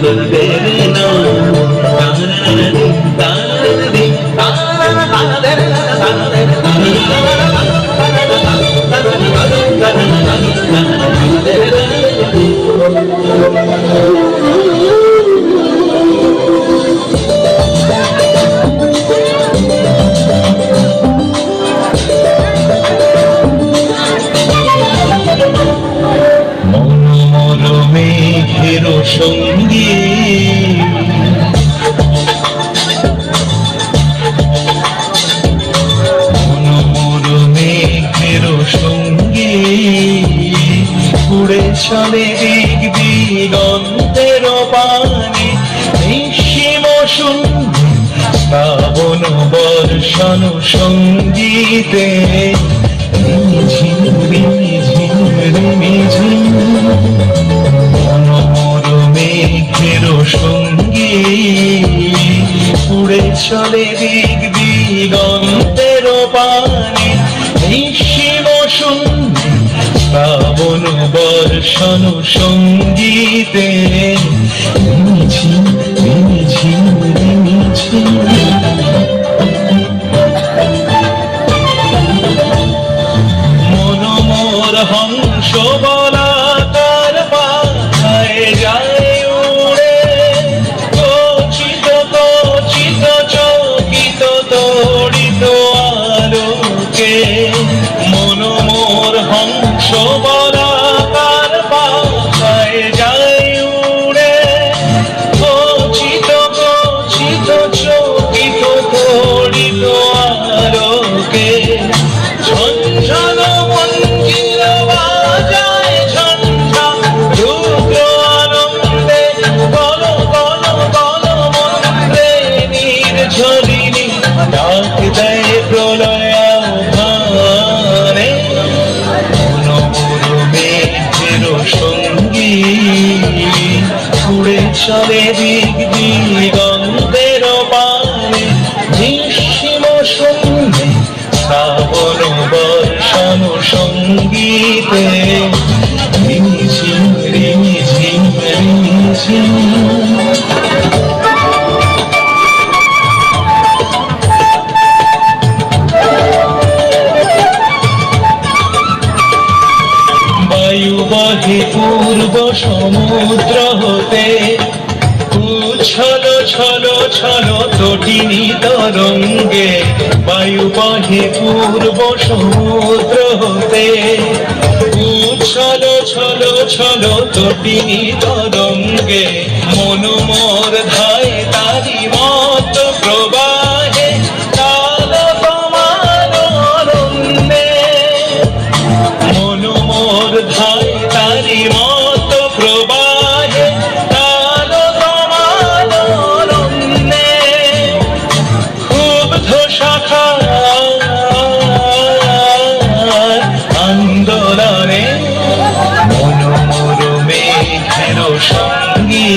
Thank you. সঙ্গী। চলে দিক দিগন্তের পানে নিঃসীম শ্রাবণ বর্ষণ সঙ্গীতে। উড়ে চলে দিক দিগন্তের পানে। নিঃসীম শূন্য শ্রাবণ বর্ষণ সঙ্গীতে। নির্ঝরিণী ডাক দেয় প্রলয় মেঘের সঙ্গী, উড়ে চলে দিক দিগন্তের পানে। নিঃসীম শূন্যে শ্রাবণ বর্ষণ সঙ্গীতে। রিমিঝিম রিমিঝিম বায়ু বহে পূর্ব সমুদ্র হতে। উছল ছল ছল, তটিনী তরঙ্গে বায়ু বহে পূর্ব সমুদ্র হতে। উছল ছল ছল, তটিনী তরঙ্গে মনোমর দাও সঙ্গী।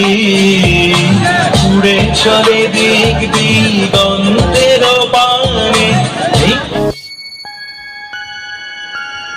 উড়ে চলে দিক দিগন্তের পা